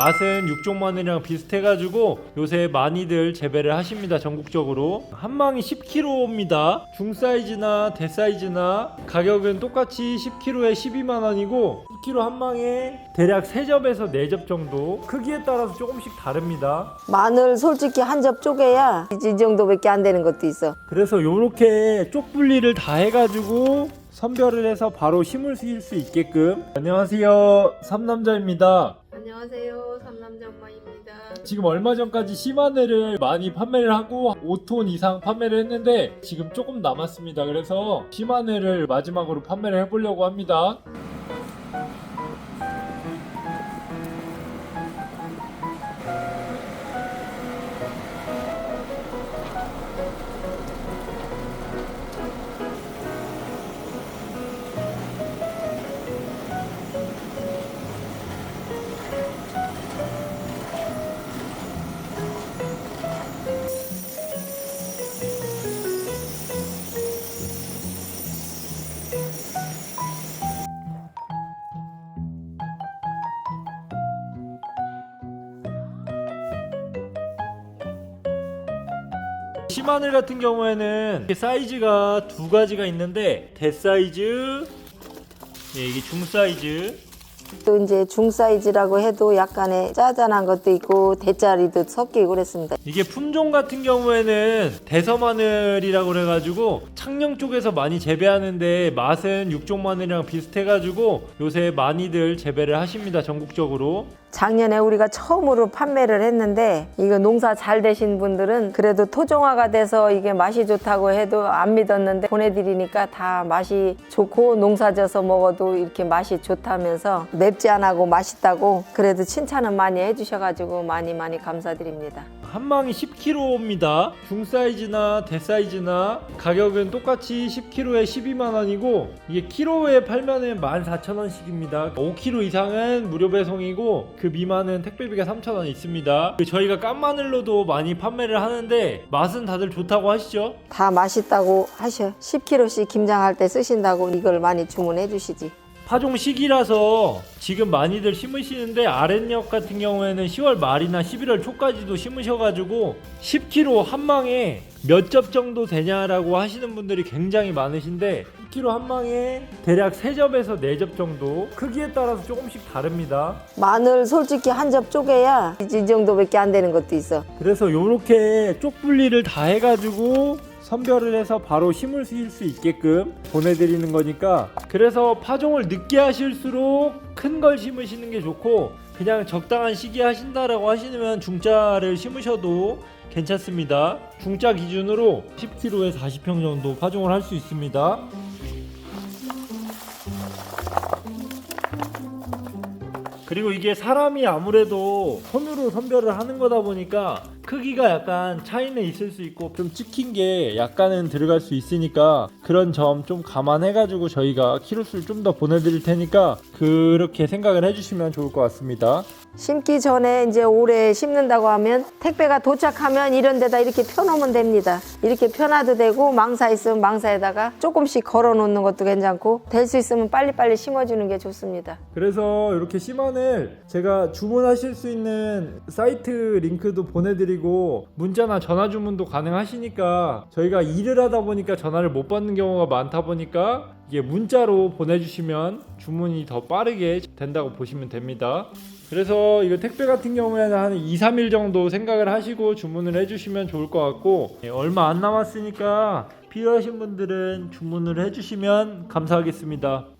맛은 육종 마늘이랑 비슷해가지고 요새 많이들 재배를 하십니다 전국적으로. 한 망이 10kg입니다. 중 사이즈나 대 사이즈나 가격은 똑같이 10kg에 12만 원이고 10kg 한 망에 대략 3접에서 4접 정도. 크기에 따라서 조금씩 다릅니다. 마늘 솔직히 한 접 쪼개야 이 정도밖에 안 되는 것도 있어. 그래서 요렇게 쪽 분리를 다 해가지고 선별을 해서 바로 심을 수 있게끔. 안녕하세요. 삼남자입니다 안녕하세요. 삼남자 엄마입니다. 지금 얼마 전까지 심한애를 많이 판매를 하고 5톤 이상 판매를 했는데 지금 조금 남았습니다 그래서 심한애를 마지막으로 판매를 해보려고 합니다 심하늘 같은 경우에는 사이즈가 두 가지가 있는데 대 사이즈 예, 이게 중 사이즈 또 이제 중 사이즈라고 해도 약간의 짜잔한 것도 있고 대짜리도 섞이고 그랬습니다. 이게 품종 같은 경우에는 대서마늘이라고 그래가지고 창녕 쪽에서 많이 재배하는데 맛은 육종 마늘이랑 비슷해가지고 요새 많이들 재배를 하십니다 전국적으로 작년에 우리가 처음으로 판매를 했는데 이거 농사 잘 되신 분들은 그래도 토종화가 돼서 이게 맛이 좋다고 해도 안 믿었는데 보내드리니까 다 맛이 좋고 농사져서 먹어도 이렇게 맛이 좋다면서 맵지 않고 맛있다고 그래도 칭찬은 많이 해주셔가지고 많이 많이 감사드립니다. 한 망이 10kg입니다. 중 사이즈나 대 사이즈나 가격은 똑같이 10kg에 12만 원이고 이게 키로에 팔면은 14,000원씩입니다. 5kg 이상은 무료 배송이고 그 미만은 택배비가 3,000원 있습니다. 그 저희가 깐 마늘로도 많이 판매를 하는데 맛은 다들 좋다고 하시죠? 다 맛있다고 하셔. 10kg씩 김장할 때 쓰신다고 이걸 많이 주문해 주시지. 파종 시기라서 지금 많이들 심으시는데 아랫역 같은 경우에는 10월 말이나 11월 초까지도 심으셔가지고 10kg 한 망에 몇 접 정도 되냐라고 하시는 분들이 굉장히 많으신데 10kg 한 망에 대략 3접에서 4접 정도 크기에 따라서 조금씩 다릅니다 마늘 솔직히 한 접 쪼개야 이 정도밖에 안 되는 것도 있어. 그래서 요렇게 쪽 분리를 다 해가지고 선별을 해서 바로 심을 수 있게끔 보내드리는 거니까 그래서 파종을 늦게 하실수록 큰 걸 심으시는 게 좋고 그냥 적당한 시기에 하신다라고 하시면 중자를 심으셔도 괜찮습니다. 중자 기준으로 10kg에 40평 정도 파종을 할 수 있습니다. 그리고 이게 사람이 아무래도 손으로 선별을 하는 거다 보니까 크기가 약간 차이는 있을 수 있고 좀 찍힌 게 약간은 들어갈 수 있으니까 그런 점 좀 감안해가지고 저희가 키로수를 좀 더 보내드릴 테니까 그렇게 생각을 해주시면 좋을 것 같습니다. 심기 전에 이제 올해 심는다고 하면 택배가 도착하면 이런 데다 이렇게 펴놓으면 됩니다. 이렇게 펴놔도 되고 망사 있으면 망사에다가 조금씩 걸어 놓는 것도 괜찮고 될 수 있으면 빨리빨리 심어주는 게 좋습니다. 그래서 이렇게 심한을 제가 주문하실 수 있는 사이트 링크도 보내드리고 문자나 전화 주문도 가능하시니까 저희가 일을 하다 보니까 전화를 못 받는 경우가 많다 보니까 이게 문자로 보내주시면 주문이 더 빠르게 된다고 보시면 됩니다. 그래서 이거 택배 같은 경우에는 한 2, 3일 정도 생각을 하시고 주문을 해주시면 좋을 것 같고 예, 얼마 안 남았으니까 필요하신 분들은 주문을 해주시면 감사하겠습니다.